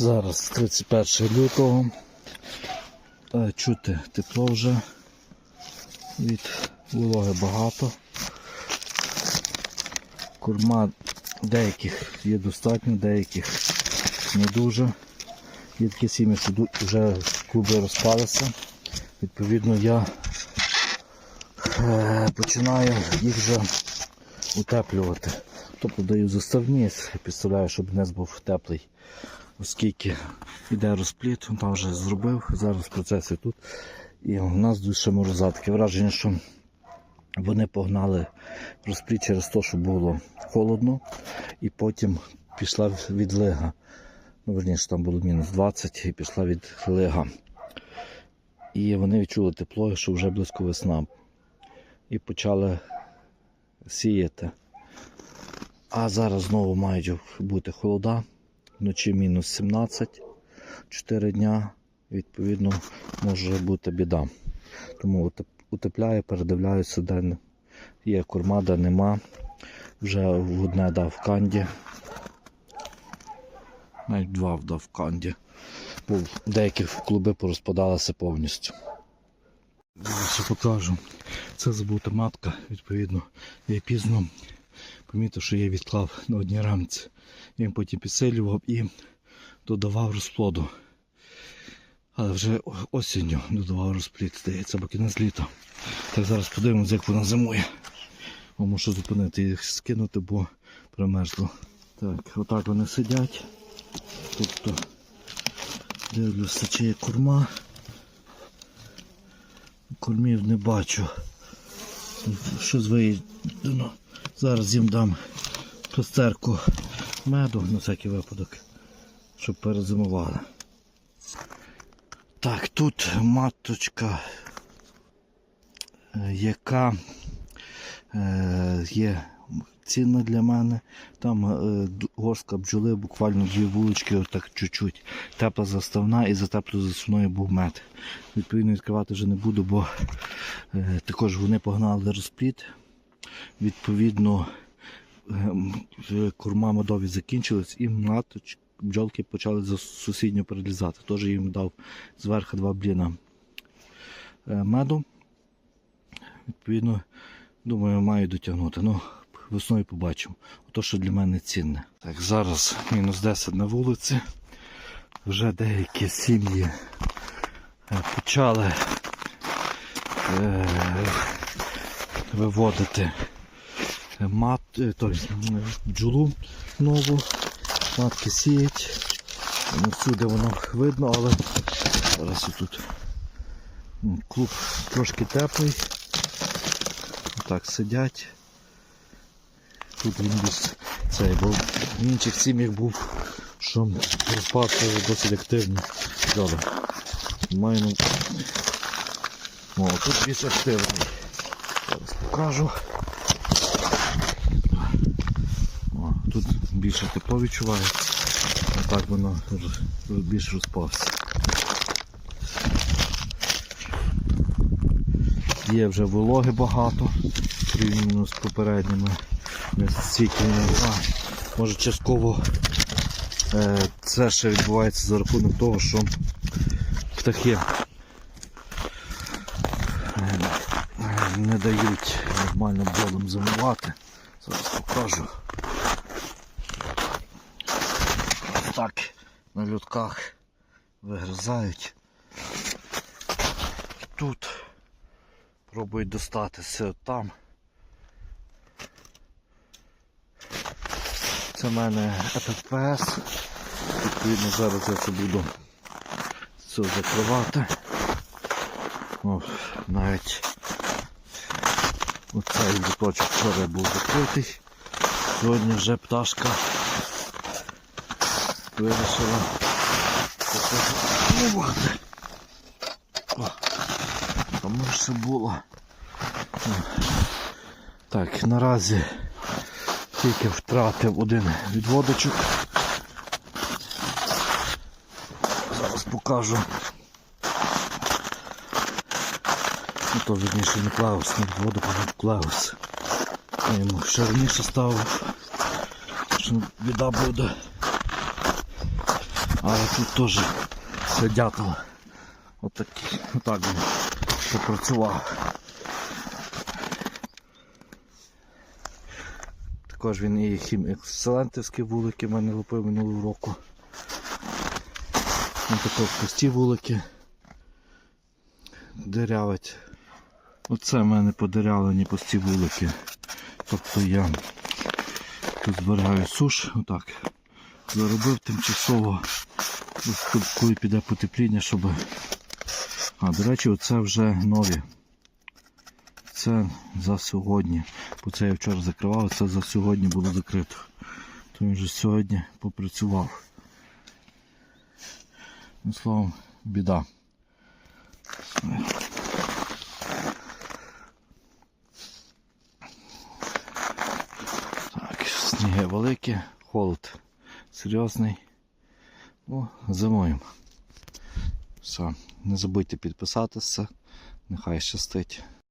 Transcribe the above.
Зараз 31 лютого. Чути тепло вже. Від вологи багато. Корма деяких є достатньо, деяких не дуже. Є такі сім'ї, що вже клуби розпалися. Відповідно, я е, починаю їх вже утеплювати. Тобто даю заставні, підставляю, щоб не був теплий, оскільки йде розпліт, там вже зробив, зараз в процесі тут. І у нас дуже ще мороза. Таке враження, що вони погнали розпліт через те, що було холодно, і потім пішла відлига. Ну, верніше, там було мінус 20 і пішла відлига. І вони відчули тепло, що вже близько весна. І почали сіяти. А зараз знову мають бути холода. Вночі мінус 17, 4 дня. Відповідно, може бути біда. Тому утеп- утепляю, передивляюся, де є корма, де нема. Вже одне дав канді. Навіть два вдав канді. Бо деякі клуби порозпадалися повністю. Зараз покажу. Це забута матка, відповідно, я пізно помітив, що я відклав на одній рамці. Їм потім підсилював і додавав розплоду. Але вже осінню додавав розплід, здається, бо кінець літа. Так зараз подивимося, як вона зимує. О, Мушу зупинити їх скинути, бо примерзло. Так, отак вони сидять. Тобто дивлюся, чи є корма. Кормів не бачу. Щось виїдено. Зараз їм дам пластерку меду на всякий випадок, щоб перезимували. Так, тут маточка, е, яка е, є цінна для мене. Там е, горстка бджоли, буквально дві вулички, отак чуть-чуть. Тепла заставна і за теплою заставною був мед. Відповідно, відкривати вже не буду, бо також вони погнали розпліт. Відповідно, ем, корма медові закінчилась і маточки, бджолки почали за сусідню перелізати. Теж їм дав зверху два бліна е, меду. Відповідно, думаю, маю дотягнути. Ну, весною побачимо. Ото, що для мене цінне. Так, зараз мінус 10 на вулиці. Вже деякі сім'ї е, почали е, виводити мат, е, м, бджолу нову. Матки сіять. Не всюди воно видно, але зараз тут клуб трошки теплий. Так сидять. Тут він десь цей, бо в інших сім'ях був, що розпад досить активний. Добре. Маємо. О, тут більш активний. Покажу. О, тут більше тепло відчувається. А так воно більш розпався. Є вже вологи багато, порівняно з попередніми знаю. Може частково е, це ще відбувається за рахунок того, що птахи не дають нормально бджолам зимувати. Зараз покажу. Так, на людках вигризають. Тут пробують достати все там. Це в мене ФПС. Відповідно зараз я це буду все закривати. О, навіть оцей буточок вчора був закритий. Сьогодні вже пташка вирішила покажувати. Тому ще було. Так, наразі тільки втратив один відводочок. Зараз покажу. Ну то відніше не клаус, не відводок, а клаус. Я йому ще раніше ставив. Що біда буде. Але тут теж все дятел. Отакий, отак він попрацював. Також він і хім екселентівські вулики в мене лупив минулого року. Ось такі пусті вулики дирявить. Оце в мене подирявлені пусті вулики. Тобто я тут зберігаю суш, отак. Заробив тимчасово, коли піде потепління, щоб. А, до речі, оце вже нові. Це за сьогодні. Бо це я вчора закривав, це за сьогодні було закрито. То він вже сьогодні попрацював. Ну, словом, біда. Сніги великі, холод серйозний. Ну, зимуємо. Все, не забудьте підписатися. Нехай щастить.